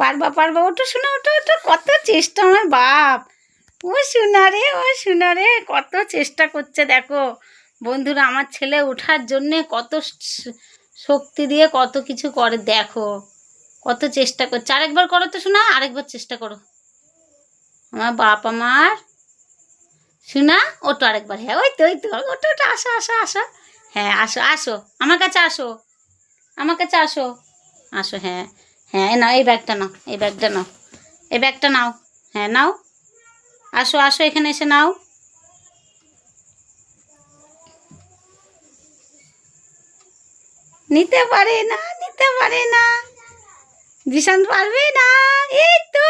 পারবা পারবা, ওটা শোনা, ওটা ওটা কত চেষ্টা আমার বাপ। ও শোনা রে, ও শোনা রে, কত চেষ্টা করছে দেখো। বন্ধুরা, আমার ছেলে ওঠার জন্যে কত শক্তি দিয়ে কত কিছু করে, দেখো। কত চেষ্টা করছে। আরেকবার করো তো শোনা, আরেকবার চেষ্টা করো। আমার বাপ আমার। শোনা ওটো আরেকবার। হ্যাঁ ওই তো ওই তো। ওটো ওটো আসো আসো আসো। হ্যাঁ আসো আসো। আমার কাছে আসো। আমার কাছে আসো। আসো হ্যাঁ। হ্যাঁ নাও, এই ব্যাগটা নাও, এই ব্যাগটা নাও, এই ব্যাগটা নাও হ্যাঁ নাও। আসো আসো, এখানে এসে নাও। নিতে পারে না, নিতে পারে না। জিশান পারবে না? এই তো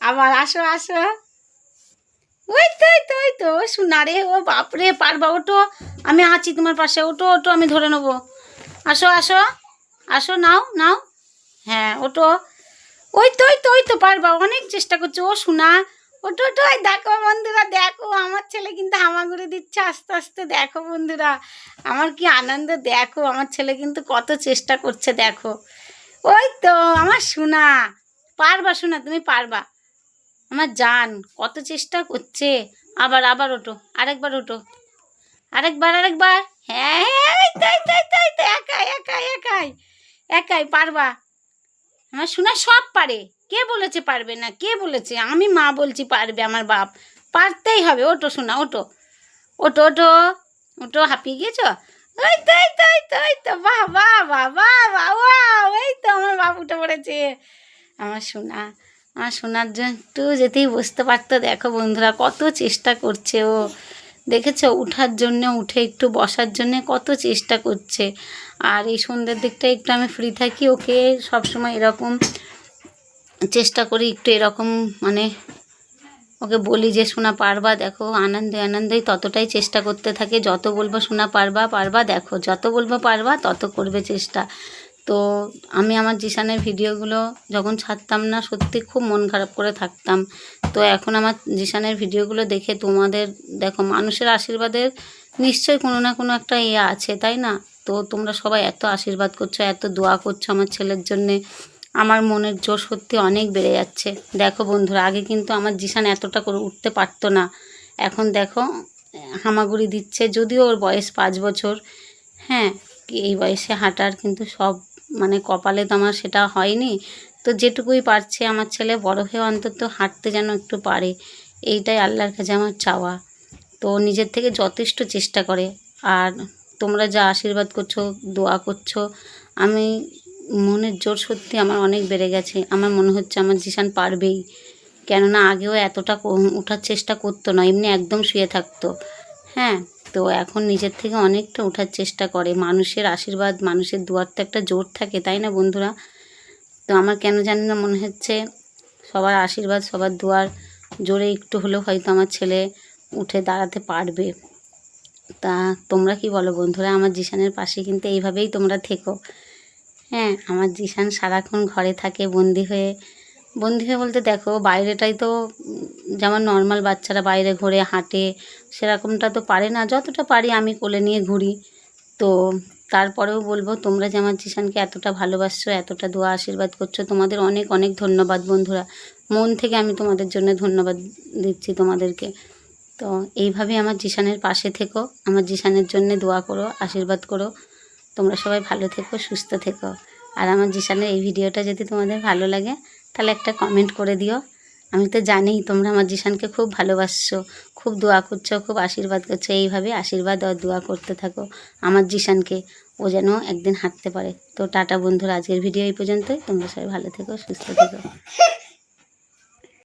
আবার আসো আসো। ওই তো ওই তো ওই তো শোনা রে, ও বাপরে, পারবা ওটো আমি আছি তোমার পাশে ওটো ওটো আমি ধরে নেব। আসো আসো। আসো, নাও নাও। হ্যাঁ ওটো। ওই তো ওই তো ওই তো, পারবা, অনেক চেষ্টা করছে। ও শোনা ওটো ওটো, ওই দেখো বন্ধুরা, দেখো, আমার ছেলে কিন্তু হামাগুড়ি দিচ্ছে, আস্তে আস্তে, দেখো বন্ধুরা। আমার কি আনন্দ, দেখো, আমার ছেলে কিন্তু কত চেষ্টা করছে, দেখো। ওই তো, আমার শোনা পারবা শোনা তুমি পারবা। আমার জান, কত চেষ্টা করছে। আবার আবার ওটো, আরেকবার ওটো। আরেকবার আরেকবার হ্যাঁ হ্যাঁ এই তো এই তো এই তো এই তো একাই একাই একাই একাই পারবা? আমার শোনা সব পারে। কে বলেছে পারবে না? কে বলেছে? আমি মা বলছি পারবে আমার বাপ। পারতেই হবে। ওটো শোনা ওটো ওটো ওটো ওটো হাঁপিয়ে গিয়েছো? ওই তো এই তো এই তো এই তো। বাহ বাহ বাহ বাহ বাহ ওই তো আমার বাপ উঠে পড়েছে। আমার সোনা, আমার সোনার জন্য একটু যেতেই বসতে পারতো। দেখো বন্ধুরা, কত চেষ্টা করছে ও। দেখেছ? উঠার জন্য, উঠে একটু বসার জন্য কত চেষ্টা করছে। আর এই সন্ধ্যের দিকটা একটু আমি ফ্রি থাকি, ওকে সবসময় এরকম চেষ্টা করি একটু এরকম মানে ওকে বলি যে শোনা পারবা, দেখো, আনন্দে আনন্দেই ততটাই চেষ্টা করতে থাকে। যত বলব শোনা পারবা পারবা, দেখো, যত বলব পারবা, তত করবে চেষ্টা। তো আমি আমার জিসানের ভিডিওগুলো যখন ছাড়তাম না, সত্যি খুব মন খারাপ করে থাকতাম। তো এখন আমার জিসানের ভিডিওগুলো দেখে তোমাদের, দেখো, মানুষের আশীর্বাদের নিশ্চয়ই কোনো না কোনো একটা ইয়ে আছে, তাই না? তো তোমরা সবাই এত আশীর্বাদ করছ, এত দোয়া করছ আমার ছেলের জন্যে। আমার মনের জোর সত্যি অনেক বেড়ে যাচ্ছে। দেখো বন্ধুরা, আগে কিন্তু আমার জিসান এতটা করে উঠতে পারতো না। এখন দেখো, হামাগুড়ি দিচ্ছে, যদিও ওর বয়স পাঁচ বছর। হ্যাঁ এই বয়সে হাঁটার কিন্তু সব মানে কপালে তো আমার সেটা হয়নি। তো যেটুকুই পারছে আমার ছেলে বড় হয়ে অন্তত হাঁটতে যেন একটু পারে, এইটাই আল্লাহর কাছে আমার চাওয়া। তো নিজের থেকে যথেষ্ট চেষ্টা করে। আর তোমরা যা আশীর্বাদ করছ, দোয়া করছ, আমি মনের জোর সত্যি আমার অনেক বেড়ে গেছে। আমার মনে হচ্ছে আমার জিশান পারবেই। কেননা আগেও এতটা ওঠার চেষ্টা করতো না, এমনি একদম শুয়ে থাকতো। হ্যাঁ তো এখন নিজের থেকে অনেকটা ওঠার চেষ্টা করে। মানুষের আশীর্বাদ, মানুষের দুয়ার তো একটা জোর থাকে, তাই না বন্ধুরা? তো আমার কেন জানি না মনে হচ্ছে সবার আশীর্বাদ, সবার দুয়ার জোরে একটু হলেও হয়তো আমার ছেলে উঠে দাঁড়াতে পারবে। তা তোমরা কি বলো বন্ধুরা? আমার জিশানের পাশে কিন্তু এইভাবেই তোমরা থেকো। হ্যাঁ আমার জিশান সারাক্ষণ ঘরে থাকে, বন্দি হয়ে বন্দি হয়ে বলতে দেখো, বাইরেটাই তো যেমন নর্মাল বাচ্চারা বাইরে ঘুরে, হাঁটে, সেরকমটা তো পারে না। যতটা পারি আমি কোলে নিয়ে ঘুরি। তো তারপরেও বলব, তোমরা যে আমার জিশানকে এতটা ভালোবাসছো, এতটা দোয়া, আশীর্বাদ করছ, তোমাদের অনেক অনেক ধন্যবাদ বন্ধুরা। মন থেকে আমি তোমাদের জন্য ধন্যবাদ দিচ্ছি তোমাদেরকে। তো এইভাবে আমার জিশানের পাশে থেকো। আমার জিশানের জন্য দোয়া করো, আশীর্বাদ করো। তোমরা সবাই ভালো থেকো, সুস্থ থেকো। আর আমার জিশানের এই ভিডিওটা যদি তোমাদের ভালো লাগে, তাহলে একটা কমেন্ট করে দিও। আমি তো জানি তোমরা আমার জিশানকে খুব ভালোবাসছো, খুব দোয়া করছ, খুব আশীর্বাদ করছ, এইভাবে আশীর্বাদ আর দোয়া করতে থাকো আমার জিশানকে। ও যেন একদিন হাঁটতে পারে। তো টাটা বন্ধুরা, আজকের ভিডিও এই পর্যন্তই। তোমরা সবাই ভালো থেকো, সুস্থ থেকো।